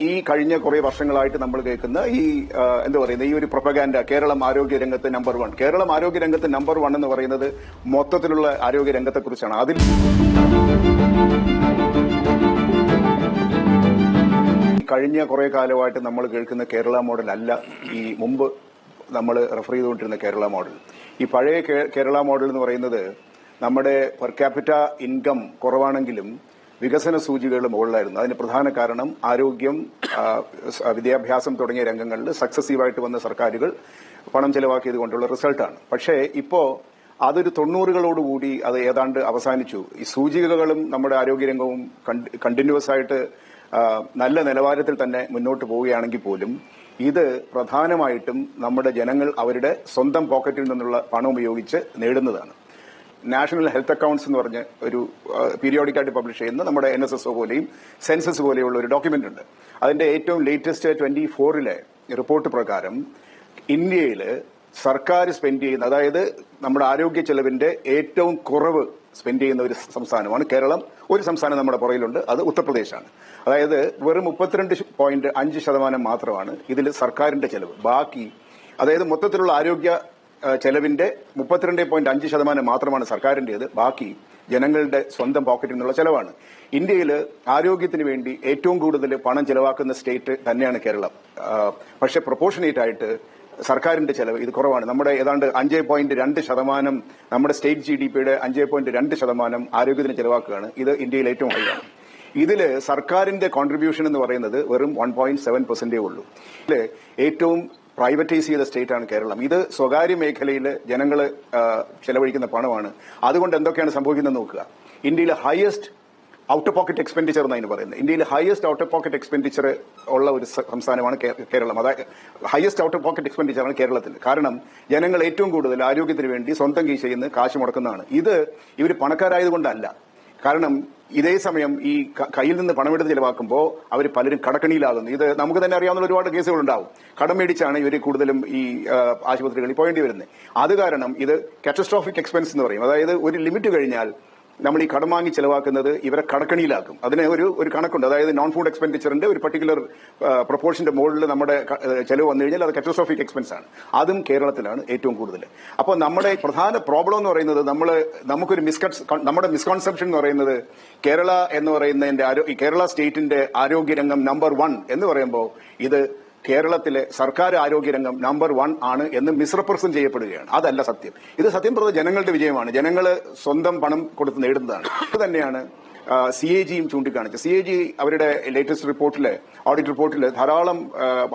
ഈ കഴിഞ്ഞ കുറെ വർഷങ്ങളായിട്ട് നമ്മൾ കേൾക്കുന്ന ഈ എന്താ പറയുന്നത് ഈ ഒരു പ്രൊപ്പഗാൻഡ കേരളം ആരോഗ്യ രംഗത്ത് നമ്പർ വൺ കേരളം ആരോഗ്യ രംഗത്ത് നമ്പർ വൺ എന്ന് പറയുന്നത് മൊത്തത്തിലുള്ള ആരോഗ്യ രംഗത്തെക്കുറിച്ചാണ്. അതിൽ കഴിഞ്ഞ കുറെ കാലമായിട്ട് നമ്മൾ കേൾക്കുന്ന കേരള മോഡൽ അല്ല. ഈ മുമ്പ് നമ്മൾ റെഫർ ചെയ്തുകൊണ്ടിരുന്ന കേരള മോഡൽ ഈ പഴയ കേരള മോഡൽ എന്ന് പറയുന്നത് നമ്മുടെ പെർ ക്യാപിറ്റ ഇൻകം കുറവാണെങ്കിലും വികസന സൂചികകൾ മുകളിലായിരുന്നു. അതിന് പ്രധാന കാരണം ആരോഗ്യം വിദ്യാഭ്യാസം തുടങ്ങിയ രംഗങ്ങളിൽ സക്സസീവായിട്ട് വന്ന സർക്കാരുകൾ പണം ചെലവാക്കിയത് കൊണ്ടുള്ള റിസൾട്ടാണ്. പക്ഷേ ഇപ്പോ അതൊരു തൊണ്ണൂറുകളോടുകൂടി അത് ഏതാണ്ട് അവസാനിച്ചു. ഈ സൂചികകളും നമ്മുടെ ആരോഗ്യരംഗവും കണ്ടിന്യൂസ് ആയിട്ട് നല്ല നിലവാരത്തിൽ തന്നെ മുന്നോട്ട് പോവുകയാണെങ്കിൽ പോലും ഇത് പ്രധാനമായിട്ടും നമ്മുടെ ജനങ്ങൾ അവരുടെ സ്വന്തം പോക്കറ്റിൽ നിന്നുള്ള പണം ഉപയോഗിച്ച് നേടുന്നതാണ്. നാഷണൽ ഹെൽത്ത് അക്കൗണ്ട്സ് എന്ന് പറഞ്ഞ് ഒരു പീരിയോഡിക് ആയിട്ട് പബ്ലിഷ് ചെയ്യുന്ന നമ്മുടെ എൻ എസ് എസ് പോലെയും സെൻസസ് പോലെയുള്ള ഒരു ഡോക്യുമെന്റ് ഉണ്ട്. അതിന്റെ ഏറ്റവും ലേറ്റസ്റ്റ് ട്വന്റി ഫോറിലെ റിപ്പോർട്ട് പ്രകാരം ഇന്ത്യയിൽ സർക്കാർ സ്പെൻഡ് ചെയ്യുന്ന അതായത് നമ്മുടെ ആരോഗ്യ ചെലവിന്റെ ഏറ്റവും കുറവ് സ്പെൻഡ് ചെയ്യുന്ന ഒരു സംസ്ഥാനമാണ് കേരളം. ഒരു സംസ്ഥാനം നമ്മുടെ പുറയിലുണ്ട് അത് ഉത്തർപ്രദേശാണ്. അതായത് വെറും മുപ്പത്തിരണ്ട് പോയിന്റ് അഞ്ച് ശതമാനം മാത്രമാണ് ഇതിൽ സർക്കാരിന്റെ ചെലവ്. ബാക്കി അതായത് മൊത്തത്തിലുള്ള ആരോഗ്യ ചെലവിന്റെ മുപ്പത്തിരണ്ട് പോയിന്റ് അഞ്ച് ശതമാനം മാത്രമാണ് സർക്കാരിന്റേത്. ബാക്കി ജനങ്ങളുടെ സ്വന്തം പോക്കറ്റിൽ നിന്നുള്ള ചെലവാണ്. ഇന്ത്യയിൽ ആരോഗ്യത്തിന് വേണ്ടി ഏറ്റവും കൂടുതൽ പണം ചെലവാക്കുന്ന സ്റ്റേറ്റ് തന്നെയാണ് കേരളം. പക്ഷേ പ്രൊപ്പോർഷനേറ്റ് ആയിട്ട് സർക്കാരിന്റെ ചെലവ് ഇത് കുറവാണ്. നമ്മുടെ ഏതാണ്ട് അഞ്ച് പോയിന്റ് രണ്ട് ശതമാനം നമ്മുടെ സ്റ്റേറ്റ് ജി ഡി പിയുടെ അഞ്ച് പോയിന്റ് രണ്ട് ശതമാനം ആരോഗ്യത്തിന് ചെലവാക്കുകയാണ്. ഇത് ഇന്ത്യയിൽ ഏറ്റവും ഹൈ ഇതിൽ സർക്കാരിന്റെ കോൺട്രിബ്യൂഷൻ എന്ന് പറയുന്നത് വെറും വൺ പോയിന്റ് സെവൻ പെർസെന്റേ ഉള്ളൂ. ഇതിൽ ഏറ്റവും പ്രൈവറ്റൈസ് ചെയ്ത സ്റ്റേറ്റ് ആണ് കേരളം. ഇത് സ്വകാര്യ മേഖലയിൽ ജനങ്ങൾ ചെലവഴിക്കുന്ന പണമാണ്. അതുകൊണ്ട് എന്തൊക്കെയാണ് സംഭവിക്കുന്നത് നോക്കുക. ഇന്ത്യയിലെ ഹയസ്റ്റ് ഔട്ട് പോക്കറ്റ് എക്സ്പെൻഡിച്ചർ എന്നാണ് പറയുന്നത്. ഇന്ത്യയിൽ ഹയസ്റ്റ് ഔട്ട് പോക്കറ്റ് എക്സ്പെൻഡിച്ചർ ഉള്ള ഒരു സംസ്ഥാനമാണ് കേരളം. അതായത് ഹയസ്റ്റ് ഔട്ട് പോക്കറ്റ് എക്സ്പെൻഡിച്ചറാണ് കേരളത്തിൽ. കാരണം ജനങ്ങൾ ഏറ്റവും കൂടുതൽ ആരോഗ്യത്തിന് വേണ്ടി സ്വന്തം കീശയിൽ നിന്ന് കാശ് മുടക്കുന്നതാണ്. ഇത് ഇവർ പണക്കാരായതുകൊണ്ടല്ല കാരണം ഇതേ സമയം ഈ കയ്യിൽ നിന്ന് പണമെടുത്ത് ചിലവാക്കുമ്പോൾ അവർ പലരും കടക്കണിയിലാകുന്നു. ഇത് നമുക്ക് തന്നെ അറിയാവുന്ന ഒരുപാട് കേസുകൾ ഉണ്ടാവും. കടം മേടിച്ചാണ് ഇവർ കൂടുതലും ഈ ആശുപത്രികളിൽ പോകേണ്ടി വരുന്നത്. അത് കാരണം ഇത് കാറ്റസ്ട്രോഫിക് എക്സ്പെൻസ് എന്ന് പറയും. അതായത് ഒരു ലിമിറ്റ് കഴിഞ്ഞാൽ നമ്മൾ ഈ കടം വാങ്ങി ചെലവാക്കുന്നത് ഇവരെ കടക്കണിയിലാക്കും. അതിന് ഒരു ഒരു കണക്കുണ്ട്. അതായത് നോൺ ഫുഡ് എക്സ്പെൻഡിച്ചറിന്റെ ഒരു പർട്ടിക്കുലർ പ്രൊപ്പോർഷന്റെ മുകളിൽ നമ്മുടെ ചെലവ് വന്നു കഴിഞ്ഞാൽ അത് കാറ്റസ്ട്രോഫിക് എക്സ്പെൻസ് ആണ്. അതും കേരളത്തിലാണ് ഏറ്റവും കൂടുതൽ അപ്പോൾ നമ്മുടെ പ്രധാന പ്രോബ്ലം എന്ന് പറയുന്നത് നമ്മൾ നമുക്കൊരു മിസ്കൺസ് നമ്മുടെ മിസ്കൺസെപ്ഷൻ എന്ന് പറയുന്നത് കേരള എന്ന് പറയുന്നതിന്റെ കേരള സ്റ്റേറ്റിന്റെ ആരോഗ്യരംഗം നമ്പർ വൺ എന്ന് പറയുമ്പോൾ ഇത് കേരളത്തിലെ സർക്കാർ ആരോഗ്യരംഗം നമ്പർ വൺ ആണ് എന്ന് മിസ്റെപ്രസെന്റ് ചെയ്യപ്പെടുകയാണ്. അതല്ല സത്യം. ഇത് സത്യം പറഞ്ഞ ജനങ്ങളുടെ വിജയമാണ്. ജനങ്ങൾ സ്വന്തം പണം കൊടുത്ത് നേടുന്നതാണ്. ഇത് തന്നെയാണ് സി എ ജിയും ചൂണ്ടിക്കാണിച്ച്. സി എ ജി അവരുടെ ലേറ്റസ്റ്റ് റിപ്പോർട്ടിൽ ഓഡിറ്റ് റിപ്പോർട്ടിൽ ധാരാളം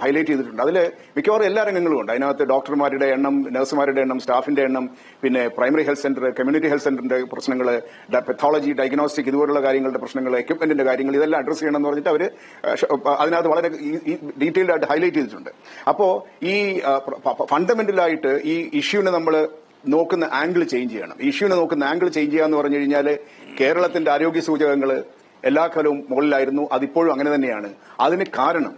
ഹൈലൈറ്റ് ചെയ്തിട്ടുണ്ട്. അതിൽ മിക്കവാറും എല്ലാ രംഗങ്ങളും ഉണ്ട്. അതിനകത്ത് ഡോക്ടർമാരുടെ എണ്ണം നഴ്സുമാരുടെ എണ്ണം സ്റ്റാഫിന്റെ എണ്ണം പിന്നെ primary health centre community health സെന്ററിന്റെ പ്രശ്നങ്ങൾ പെത്തോളജി ഡയഗ്നോസ്റ്റിക് ഇതുപോലുള്ള കാര്യങ്ങളുടെ പ്രശ്നങ്ങൾ എക്യുപ്മെന്റിന്റെ കാര്യങ്ങൾ ഇതെല്ലാം അഡ്രസ് ചെയ്യണം എന്ന് പറഞ്ഞിട്ട് അവർ അതിനകത്ത് വളരെ ഡീറ്റെയിൽഡ് ആയിട്ട് ഹൈലൈറ്റ് ചെയ്തിട്ടുണ്ട്. അപ്പോൾ ഈ ഫണ്ടമെന്റലായിട്ട് ഈ ഇഷ്യൂവിനെ നമ്മൾ നോക്കുന്ന ആംഗിൾ ചേഞ്ച് ചെയ്യണം. ഇഷ്യൂവിനെ നോക്കുന്ന ആംഗിൾ ചേഞ്ച് ചെയ്യുക എന്ന് പറഞ്ഞു കഴിഞ്ഞാൽ കേരളത്തിന്റെ ആരോഗ്യ സൂചകങ്ങൾ എല്ലാ കാലവും മുകളിലായിരുന്നു. അതിപ്പോഴും അങ്ങനെ തന്നെയാണ്. അതിന് കാരണം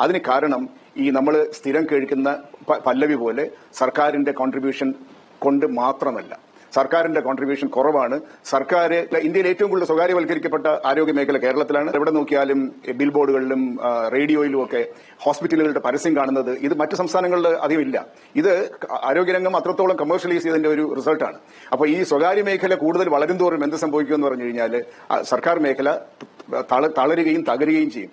അതിന് കാരണം ഈ നമ്മൾ സ്ഥിരം കേൾക്കുന്ന പല്ലവി പോലെ സർക്കാരിന്റെ കോൺട്രിബ്യൂഷൻ കൊണ്ട് മാത്രമല്ല. സർക്കാരിന്റെ കോൺട്രിബ്യൂഷൻ കുറവാണ്. സർക്കാർ ഇന്ത്യയിൽ ഏറ്റവും കൂടുതൽ സ്വകാര്യവൽക്കരിക്കപ്പെട്ട ആരോഗ്യ മേഖല കേരളത്തിലാണ്. എവിടെ നോക്കിയാലും ബിൽ ബോർഡുകളിലും റേഡിയോയിലും ഒക്കെ ഹോസ്പിറ്റലുകളുടെ പരസ്യം കാണുന്നത് ഇത് മറ്റു സംസ്ഥാനങ്ങളിൽ അധികം ഇല്ല. ഇത് ആരോഗ്യരംഗം അത്രത്തോളം കമേഴ്ഷ്യലൈസ് ചെയ്തതിന്റെ ഒരു റിസൾട്ടാണ് അപ്പോൾ ഈ സ്വകാര്യ മേഖല കൂടുതൽ വളരും തോറും എന്ത് സംഭവിക്കുമെന്ന് പറഞ്ഞു കഴിഞ്ഞാൽ സർക്കാർ മേഖല തളരുകയും തകരുകയും ചെയ്യും.